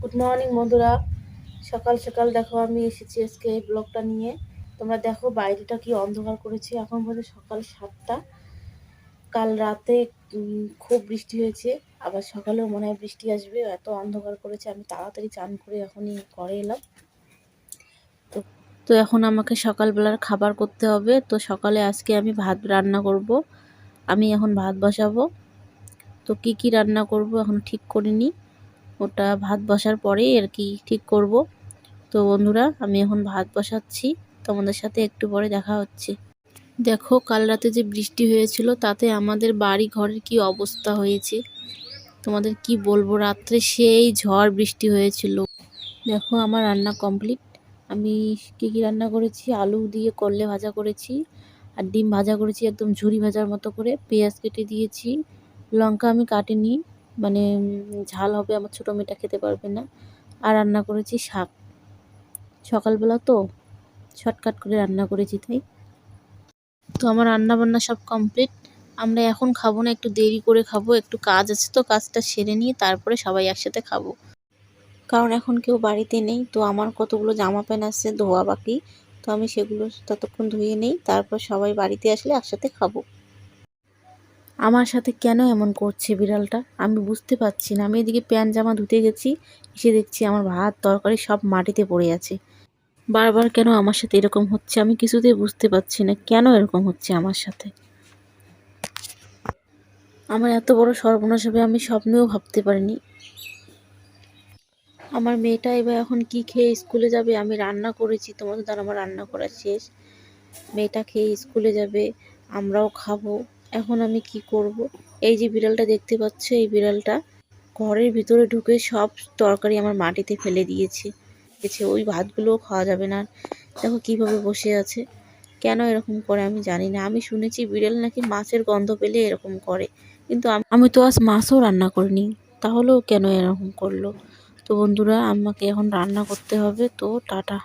Good morning বন্ধুরা। সকাল সকাল দেখো, আমি এসেছি আজকে এই ব্লগটা নিয়ে। তোমরা দেখো, বাইরেটা কি অন্ধকার করেছে। এখন বলে সকাল সাতটা। কাল রাতে খুব বৃষ্টি হয়েছে। আবার সকালেও মনে হয় বৃষ্টি আসবে। এত অন্ধকার করেছে, আমি তাড়াতাড়ি চান করে এখনই ঘরে এলাম। তো তো এখন আমাকে সকালবেলার খাবার করতে হবে। তো সকালে আজকে আমি ভাত রান্না করব। আমি এখন ভাত বসাবো। তো কি কি রান্না করব এখন ঠিক করিনি। ওটা ভাত বসার পরেই আর কি ঠিক করব। তো বন্ধুরা, আমি এখন ভাত বসাচ্ছি। তোমাদের সাথে একটু পরে দেখা হচ্ছে। দেখো, কাল রাতে যে বৃষ্টি হয়েছিল, তাতে আমাদের বাড়ি ঘরের কি অবস্থা হয়েছে? তোমাদের কি বলব, রাত্রে সেই ঝড় বৃষ্টি হয়েছিল। দেখো, আমার রান্না কমপ্লিট। আমি কী কী রান্না করেছি? আলু দিয়ে করলে ভাজা করেছি, আর ডিম ভাজা করেছি, একদম ঝুরি ভাজার মতো করে। পেঁয়াজ কেটে দিয়েছি, লঙ্কা আমি কাটিনি মানে ঝাল হবে আমার ছোটো মেয়েটা খেতে পারবে না। আর রান্না করেছি শাক। সকালবেলা তো শর্টকাট করে রান্না করেছি তাই। তো আমার রান্না বান্না সব কমপ্লিট। আমরা এখন খাব না, একটু দেরি করে খাব। একটু কাজ আছে তো, কাজটা সেরে নিয়ে তারপরে সবাই একসাথে খাব। কারণ এখন কেউ বাড়িতে নেই, তো আমার কতগুলো জামা প্যান্ট আছে, ধোয়া বাকি। তো আমি সেগুলো ততক্ষণ ধুয়ে নেই, তারপর সবাই বাড়িতে আসলে একসাথে খাব। আমার সাথে কেন এমন করছে বিড়ালটা? আমি বুঝতে পারছি না। আমি এদিকে প্যান্ট, জামা ধুতে গেছি। এসে দেখছি আমার ভাত, তরকারি সব মাটিতে পড়ে আছে। বারবার কেন আমার সাথে এরকম হচ্ছে? আমি কিছুতেই বুঝতে পারছি না কেন এরকম হচ্ছে আমার সাথে। আমার এত বড় সর্বনাশ হবে আমি স্বপ্নেও ভাবতে পারিনি। আমার মেয়েটা এবার এখন কি খেয়ে স্কুলে যাবে? আমি রান্না করেছি, তোমাদের দ্বারা আমার রান্না করা শেষ। মেয়েটা খেয়ে স্কুলে যাবে, আমরাও খাব। এখন আমি কি করব? এই যে বিড়ালটা দেখতে পাচ্ছ, এই বিড়ালটা ঘরের ভিতরে ঢুকে সব তরকারি আমার মাটিতে ফেলে দিয়েছে। গেছে ওই ভাতগুলোও খাওয়া যাবে না। দেখো কীভাবে বসে আছে। কেন এরকম করে আমি জানি না। আমি শুনেছি বিড়াল নাকি মাছের গন্ধ পেলে এরকম করে। কিন্তু আমি তো আজ মাছও রান্না করিনি। তাহলেও কেন এরকম করল? তো বন্ধুরা, আমাকে এখন রান্না করতে হবে। তো টাটা।